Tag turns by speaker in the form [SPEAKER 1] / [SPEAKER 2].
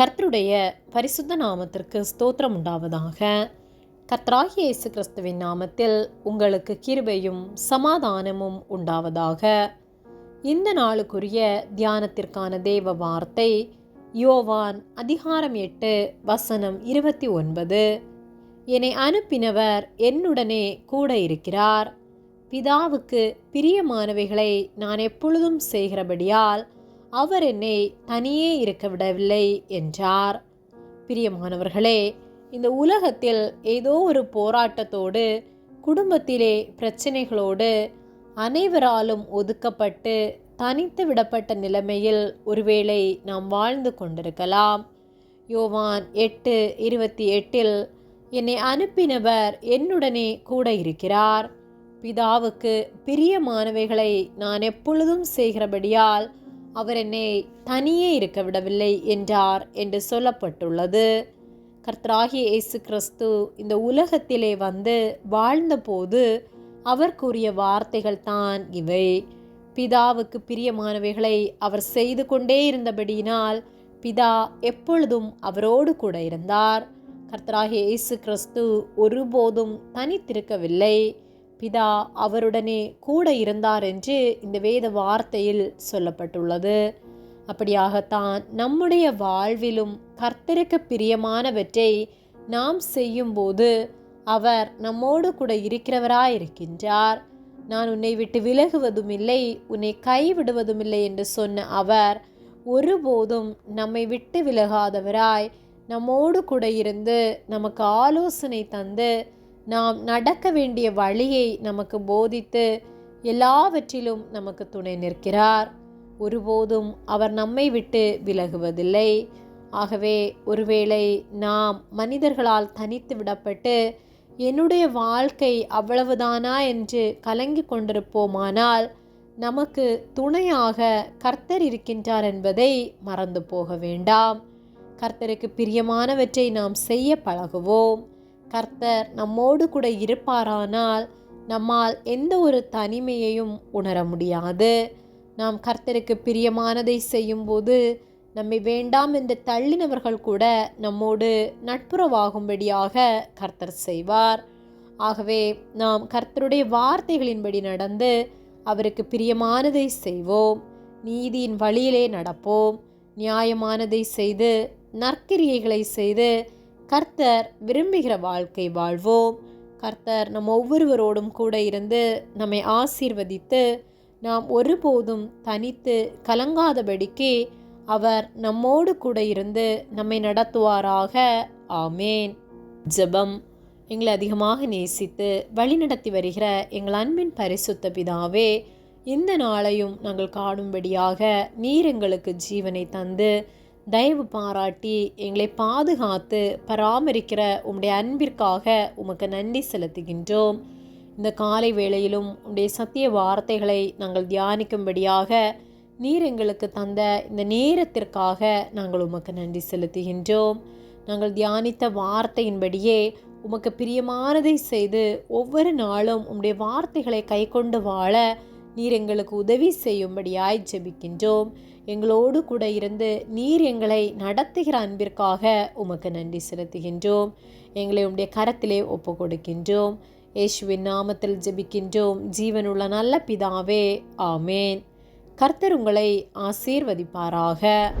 [SPEAKER 1] கர்த்தருடைய பரிசுத்த நாமத்திற்கு ஸ்தோத்திரம் உண்டாவதாக. கர்த்தராகிய இயேசு கிறிஸ்துவின் நாமத்தில் உங்களுக்கு கிருபையும் சமாதானமும் உண்டாவதாக. இந்த நாளுக்குரிய தியானத்திற்கான தேவ வார்த்தை யோவான் அதிகாரம் எட்டு வசனம் இருபத்தி ஒன்பது. என்னை அனுப்பினவர் என்னுடனே கூட இருக்கிறார். பிதாவுக்கு பிரியமானவைகளை நான் எப்பொழுதும் செய்கிறபடியால் அவர் என்னை தனியே இருக்க விடவில்லை என்றார். பிரியமானவர்களே இந்த உலகத்தில் ஏதோ ஒரு போராட்டத்தோடு குடும்பத்திலே பிரச்சனைகளோடு அனைவராலும் ஒதுக்கப்பட்டு தனித்து விடப்பட்ட நிலைமையில் ஒருவேளை நாம் வாழ்ந்து கொண்டிருக்கலாம். யோவான் எட்டு இருபத்தி எட்டில் என்னை அனுப்பினவர் என்னுடனே கூட இருக்கிறார். பிதாவுக்கு பிரியமானவைகளை நான் எப்பொழுதும் செய்கிறபடியால் அவர் என்னை தனியே இருக்க விடவில்லை என்றார் என்று சொல்லப்பட்டுள்ளது. கர்த்தராகி இயேசு கிறிஸ்து இந்த உலகத்திலே வந்து வாழ்ந்தபோது அவர் கூறிய வார்த்தைகள் தான் இவை. பிதாவுக்கு பிரியமானவைகளை அவர் செய்து கொண்டே இருந்தபடியினால் பிதா எப்பொழுதும் அவரோடு கூட இருந்தார். கர்த்தராகிய இயேசு கிறிஸ்து ஒருபோதும் தனித்திருக்கவில்லை. பிதா அவருடனே கூட இருந்தார் என்று இந்த வேத வார்த்தையில் சொல்லப்பட்டுள்ளது. அப்படியாகத்தான் நம்முடைய வாழ்விலும் கர்த்தருக்கு பிரியமானவற்றை நாம் செய்யும்போது அவர் நம்மோடு கூட இருக்கிறவராயிருக்கின்றார். நான் உன்னை விட்டு விலகுவதும் இல்லை உன்னை கைவிடுவதும் இல்லை என்று சொன்ன அவர் ஒருபோதும் நம்மை விட்டு விலகாதவராய் நம்மோடு கூட இருந்து நமக்கு ஆலோசனை தந்து நாம் நடக்க வேண்டிய வழியை நமக்கு போதித்து எல்லாவற்றிலும் நமக்கு துணை நிற்கிறார். ஒருபோதும் அவர் நம்மை விட்டு விலகுவதில்லை. ஆகவே ஒருவேளை நாம் மனிதர்களால் தனித்து விடப்பட்டு என்னுடைய வாழ்க்கை அவ்வளவுதானா என்று கலங்கி கொண்டிருப்போமானால் நமக்கு துணையாக கர்த்தர் இருக்கின்றார் என்பதை மறந்து போக வேண்டாம். கர்த்தருக்கு பிரியமானவற்றை நாம் செய்ய பழகுவோம். கர்த்தர் நம்மோடு கூட இருப்பாரானால் நம்மால் எந்த ஒரு தனிமையையும் உணர முடியாது. நாம் கர்த்தருக்கு பிரியமானதை செய்யும்போது நம்மை வேண்டாம் என்று தள்ளினவர்கள் கூட நம்மோடு நட்புறவாகும்படியாக கர்த்தர் செய்வார். ஆகவே நாம் கர்த்தருடைய வார்த்தைகளின்படி நடந்து அவருக்கு பிரியமானதை செய்வோம். நீதியின் வழியிலே நடப்போம். நியாயமானதை செய்து நற்கிரியைகளை செய்து கர்த்தர் விரும்புகிற வாழ்க்கை வாழ்வோம். கர்த்தர் நம் ஒவ்வொருவரோடும் கூட இருந்து நம்மை ஆசீர்வதித்து நாம் ஒருபோதும் தனித்து கலங்காதபடிக்கு அவர் நம்மோடு கூட இருந்து நம்மை நடத்துவாராக. ஆமேன். ஜெபம். எங்களை அதிகமாக நேசித்து வழிநடத்தி வருகிற எங்கள் அன்பின் பரிசுத்த பிதாவே இந்த நாளையும் நாங்கள் காணும்படியாக நீர் எங்களுக்கு ஜீவனை தந்து தயவு பாராட்டி எங்களை பாதுகாத்து பராமரிக்கிற உம்முடைய அன்பிற்காக உமக்கு நன்றி செலுத்துகின்றோம். இந்த காலை வேளையிலும் உம்முடைய சத்திய வார்த்தைகளை நாங்கள் தியானிக்கும்படியாக நீர் எங்களுக்கு தந்த இந்த நேரத்திற்காக நாங்கள் உமக்கு நன்றி செலுத்துகின்றோம். நாங்கள் தியானித்த வார்த்தையின்படியே உமக்கு பிரியமானதை செய்து ஒவ்வொரு நாளும் உம்முடைய வார்த்தைகளை கை கொண்டு வாழ நீர் எங்களுக்கு உதவி செய்யும்படியாய் ஜெபிக்கின்றோம். எங்களோடு கூட இருந்து நீர் எங்களை நடத்துகிற அன்பிற்காக உமக்கு நன்றி செலுத்துகின்றோம். எங்களை உம்முடைய கரத்திலே ஒப்பு கொடுக்கின்றோம் இயேசுவின் நாமத்தில் ஜெபிக்கின்றோம். ஜீவனுள்ள நல்ல பிதாவே ஆமேன். கர்த்தர் உங்களை ஆசீர்வதிப்பாராக.